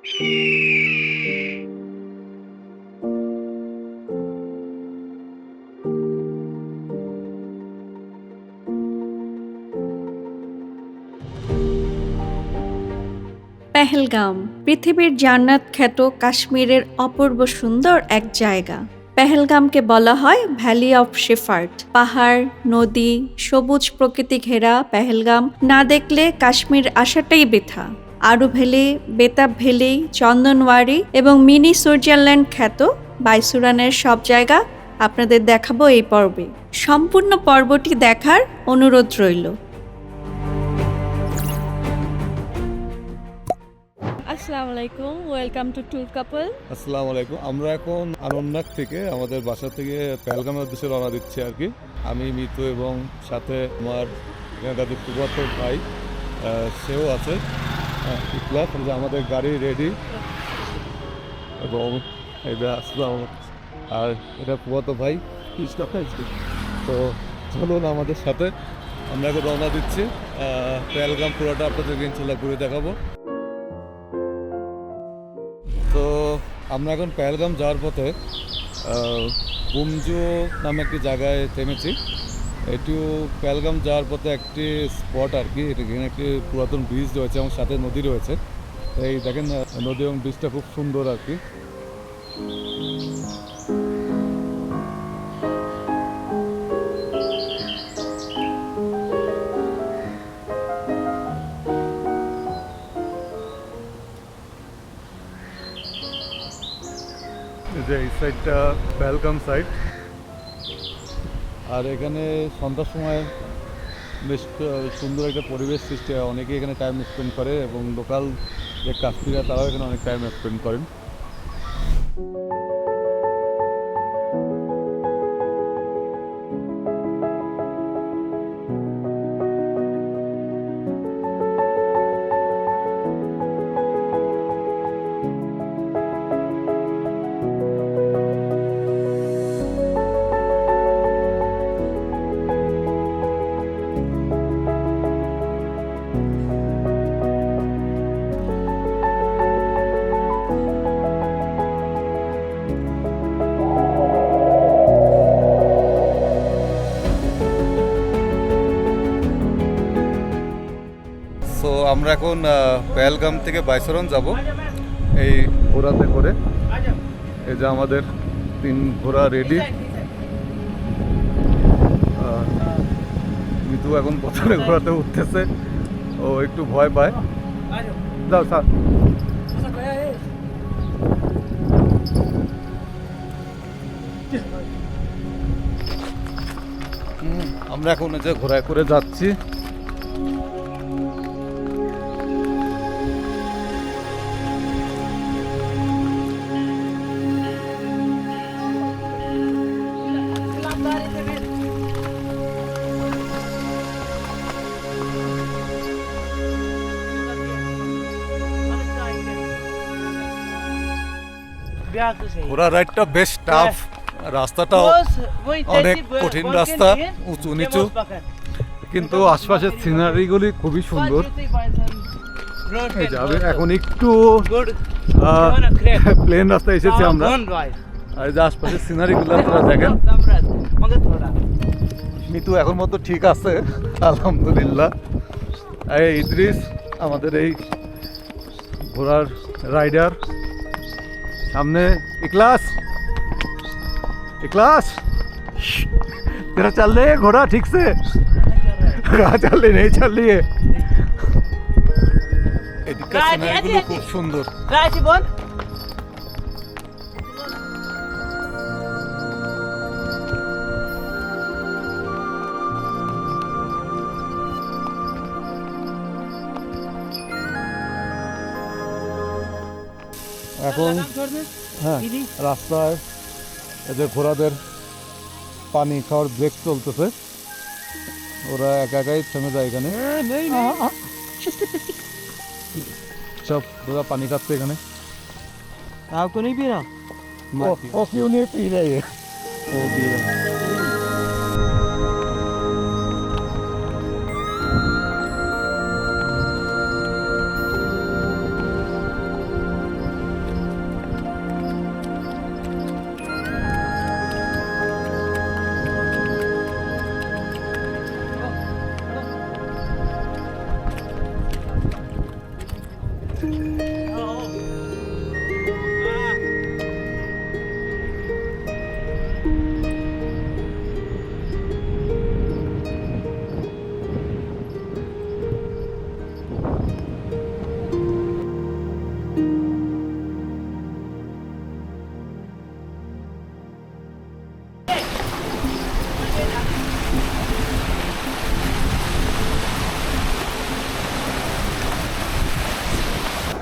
পেহেলগাম, পৃথিবীর জান্নাত খ্যাত কাশ্মীরের অপূর্ব সুন্দর এক জায়গা। পেহেলগামকে বলা হয় ভ্যালি অফ শেফার্ট পাহাড়, নদী, সবুজ প্রকৃতি ঘেরা পেহেলগাম। না দেখলে কাশ্মীর আসাটাই বৃথা। আরু ভ্যালি বেতাব ভ্যালি চন্দনওয়ারি এবং মিনি সুইজারল্যান্ড খ্যাত বাইসুরানের সব জায়গা আপনাদের দেখাবো এই পর্বে। সম্পূর্ণ পর্বটি দেখার অনুরোধ রইল। আসসালামু আলাইকুম ওয়েলকাম টু ট্যুর কাপল। আসসালামু আলাইকুম আমরা এখন আনন্দনাগ থেকে আমাদের বাসা থেকে পেলগামের উদ্দেশ্যে রওনা দিচ্ছি আর কি। আমি মিতু এবং সাথে আমার এখানকার যে ভাই সেও আছে। প্লাস যে আমাদের গাড়ি রেডি এবং এটা আসলাম। আর এটা ফুবাতো ভাই। তো চলুন আমাদের সাথে। আমরা এখন রওনা দিচ্ছি। পেলগাম পুরোটা আপনাদেরকে ইনশাল্লাহ ঘুরে দেখাবো। তো আমরা এখন পেহেলগাম যাওয়ার পথে বুমজু নামে একটি জায়গায় থেমেছি। এটিও পেহেলগাম যাওয়ার পথে একটি স্পট আর কি এখানে একটি পুরাতন ব্রিজ রয়েছে, এবং সাথে নদী রয়েছে। এই দেখেন, নদী এবং ব্রিজটা খুব সুন্দর আর কি। যে এই সাইডটা পেহেলগাম সাইড আর এখানে সন্ধ্যার সময় বেশ সুন্দর একটা পরিবেশ সৃষ্টি হয়। অনেকেই এখানে টাইম স্পেন্ড করে এবং লোকাল যে কাশ্মীরা তারাও এখানে অনেক টাইম স্পেন্ড করেন। আমরা এখন পেহেলগাম থেকে বাইসরন যাব। এই ঘোড়াতে করে। এই যে আমাদের তিন ঘোড়া রেডি মিতু এখন প্রথমে ঘোড়াতে উঠতেছে। ও একটু ভয় পায়। যাও স্যার আমরা এখন যে ঘোড়ায় করে যাচ্ছি। ঘোড়া রাইডটা বেশ টাফ রাস্তাটাও অনেক কঠিন রাস্তা উঁচু নিচু। কিন্তু আশপাশের সিনারিগুলি খুবই সুন্দর। এই যে আমি এখন একটু প্লেন রাস্তায় এসেছি আমরা। আর যে আশপাশের সিনারিগুলো আপনারা দেখেন। মিতু এখন মতো ঠিক আছে আলহামদুলিল্লাহ। এই ইদ্রিস আমাদের এই ঘোড়ার রাইডার सामने इकलास इकलास तेरा चल रही है घोड़ा ठीक से। कहा चल रही नहीं चल रही है खूब सुंदर। এখন হ্যাঁ রাস্তায় এই যে ঘোড়াদের পানি খাওয়ার ব্রেক চলতেছে ওরা একা একাই থেমে যায় এখানে সব ওরা পানি খাচ্ছে এখানে आपको नहीं पी रहा ও ও क्यों नहीं पी रही है वो पी रहा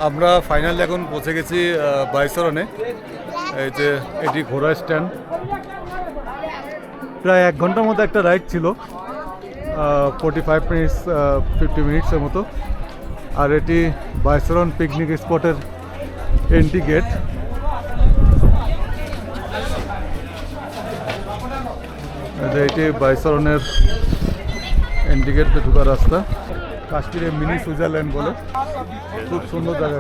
আমরা ফাইনালি এখন পৌঁছে গেছি আহ, বাইসরনে এই যে এটি ঘোড়া স্ট্যান্ড প্রায় এক ঘণ্টার মতো একটা রাইড ছিল ফোর্টি ফাইভ মিনিটস ফিফটি মিনিটসের মতো। আর এটি বাইসরন পিকনিক স্পটের এন্ট্রি গেট এটি বাইসরনের এন্ট্রি গেট ঢোকার রাস্তা। কাশ্মীরে মিনি সুইজারল্যান্ড বলে। খুব সুন্দর জায়গা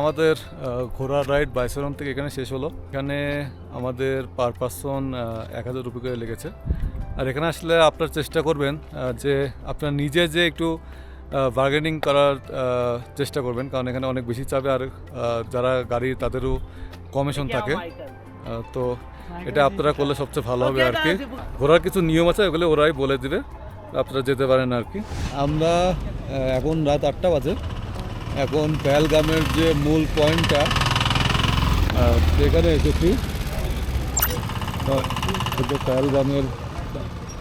আমাদের ঘোড়ার রাইড বাইসরন থেকে এখানে শেষ হলো। এখানে আমাদের পার পার্সন এক হাজার রুপি করে লেগেছে। আর এখানে আসলে আপনার চেষ্টা করবেন যে আপনার নিজে যে একটু বার্গেনিং করার চেষ্টা করবেন। কারণ এখানে অনেক বেশি চাবে আর যারা গাড়ি তাদেরও কমিশন থাকে। তো এটা আপনারা করলে সবচেয়ে ভালো হবে আর কি। ঘোরার কিছু নিয়ম আছে ওগুলো ওরাই বলে দিবে। আপনারা যেতে পারেন আর কি। আমরা এখন রাত আটটা বাজে। এখন পেহেলগামের যে মূল পয়েন্টটা সেখানে এসেছি। পেহেলগামের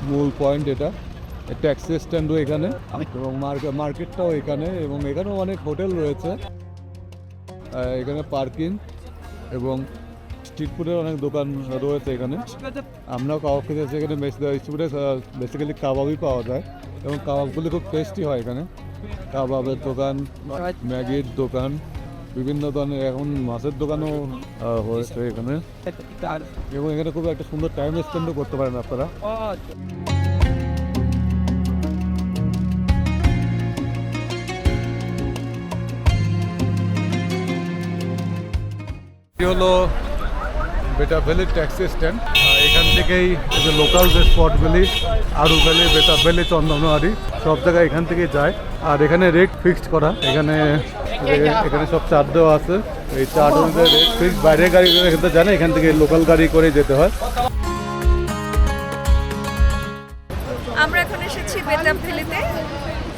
মূল পয়েন্ট এটা। ট্যাক্সি স্ট্যান্ডও এখানে এবং মার্কেটটাও এখানে এবং এখানেও অনেক হোটেল রয়েছে। এখানে পার্কিং এবং স্ট্রিট ফুডের অনেক দোকান রয়েছে এখানে। আমরাও কাবাব খেতে এখানে। স্ট্রিট বেসিক্যালি কাবাবই পাওয়া যায় এবং কাবাবগুলি খুব টেস্টি হয় এখানে। কাবাবের দোকান ম্যাগির দোকান বিভিন্ন ধরনের এখন মাছের দোকানও হয়েছে এখানে। এবং এখানে খুব একটা সুন্দর টাইম স্পেন্ডও করতে পারেন আপনারা। হলো বেটা ভ্যালি ট্যাক্সি স্ট্যান্ড। থেকেই যে লোকাল যে স্পটগুলি আরু ভ্যালি বেটা ভ্যালি চন্দনহারি সব জায়গায় এখান থেকেই যায়। আর এখানে রেট ফিক্সড করা। এখানে এখানে সব চার্ট দেওয়া আছে। এই চার্ট অনুযায়ী রেট ফিক্সড বাইরের গাড়ি এখান থেকে জানে, এখান থেকে লোকাল গাড়ি করে যেতে হয়। আমরা এখন এসেছি বেতাব ভ্যালিতে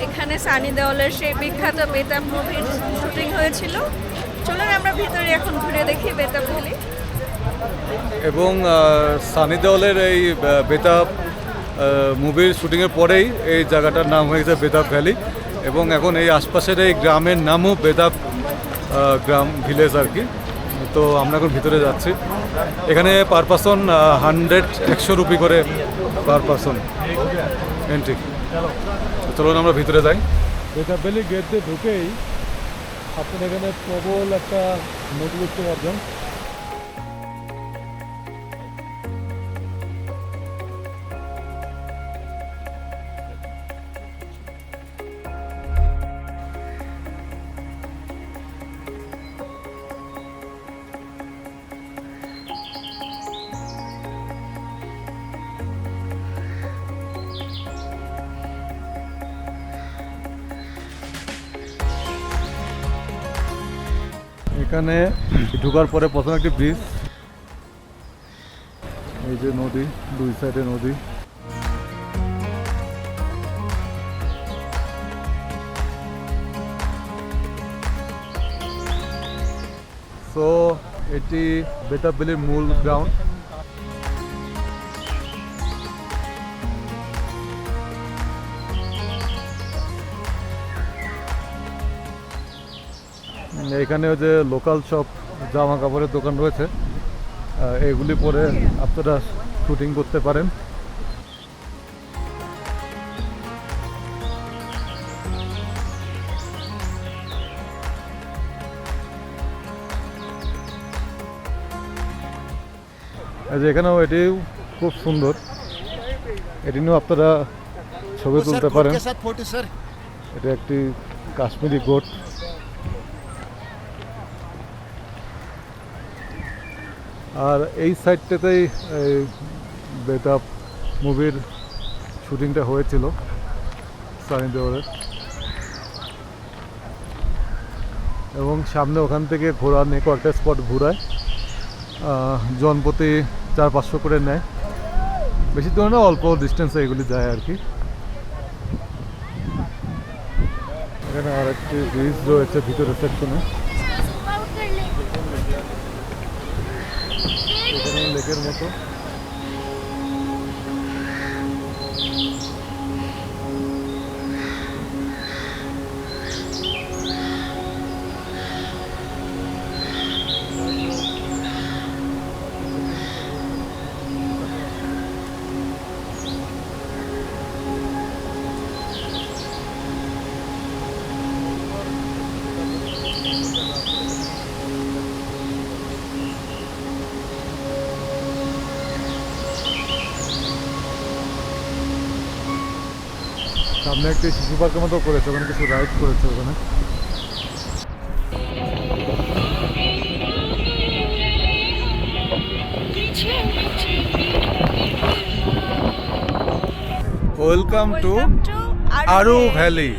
এখানে সানি দেওয়ালের সেই বিখ্যাত বেতাব মুভির শুটিং হয়েছিল। চলুন আমরা ভিতরে এখন ঘুরে দেখি বেতাব ভ্যালি এবং সানি দেওয়ালের এই বেতাব মুভির শুটিংয়ের পরেই এই জায়গাটার নাম হয়ে গেছে বেতাব ভ্যালি এবং এখন এই আশপাশের এই গ্রামের নামও বেতাব গ্রাম ভিলেজ আর কি। তো আমরা এখন ভিতরে যাচ্ছি। এখানে পার পার্সন হান্ড্রেড একশো রুপি করে পার পার্সন এন্ট্রি চলুন আমরা ভিতরে যাই। বেতাব ভ্যালি গেট দিয়ে ঢুকেই আপনার এখানে প্রবল একটা নদী পারবেন এখানে ঢোকার পরে প্রথমে একটি ব্রিজ এই যে নদী, দুই সাইডে নদী। সো এটি বেতাবলির মূল গ্রাউন্ড এখানে যে লোকাল সব জামা কাপড়ের দোকান রয়েছে। এগুলি পরে আপনারা শুটিং করতে পারেন। এখানেও এটি খুব সুন্দর। এটি নিয়েও আপনারা ছবি তুলতে পারেন। এটা একটি কাশ্মীরি গোট আর এই সাইডটাতেই এই বেতাব মুভির শুটিংটা হয়েছিল সানি দেওয়ারের। এবং সামনে ওখান থেকে ঘোরা নিয়ে কয়েকটা স্পট ঘোরায় আহ, জনপ্রতি চার পাঁচশো করে নেয়। বেশি দূরে না অল্প ডিস্টেন্সে এগুলি যায় আর কি। এখানে আর একটি ব্রিজ রয়েছে ভিতরে সেকশনে লেকের মতো। সামনে একটি শিশু পার্কের মতো করেছে ওখানে কিছু রাইড করেছে ওখানে। ওয়েলকাম টু আরু ভ্যালি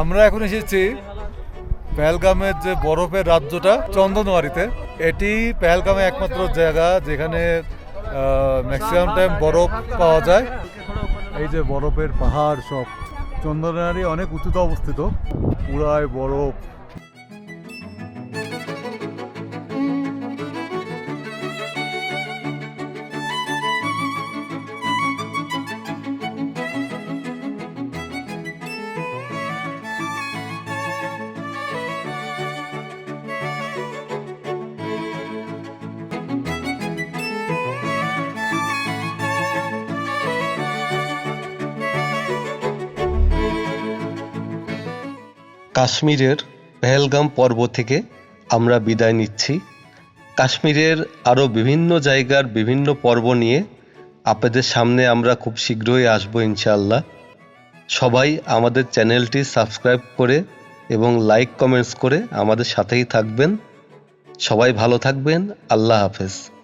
আমরা এখন এসেছি পেহেলগামের যে বরফের রাজ্যটা চন্দনওয়ারিতে এটি পেহেলগামে একমাত্র জায়গা যেখানে ম্যাক্সিমাম টাইম বরফ পাওয়া যায়। এই যে বরফের পাহাড় সব চন্দনওয়ারি অনেক উঁচুতে অবস্থিত। পুরায় বরফ। কাশ্মীরের পেহেলগাম পর্ব থেকে আমরা বিদায় নিচ্ছি। কাশ্মীরের আরও বিভিন্ন জায়গার বিভিন্ন পর্ব নিয়ে আপনাদের সামনে আমরা খুব শীঘ্রই আসব ইনশাআল্লাহ। সবাই আমাদের চ্যানেলটি সাবস্ক্রাইব করে এবং লাইক কমেন্টস করে আমাদের সাথেই থাকবেন। সবাই ভালো থাকবেন। আল্লাহ হাফেজ।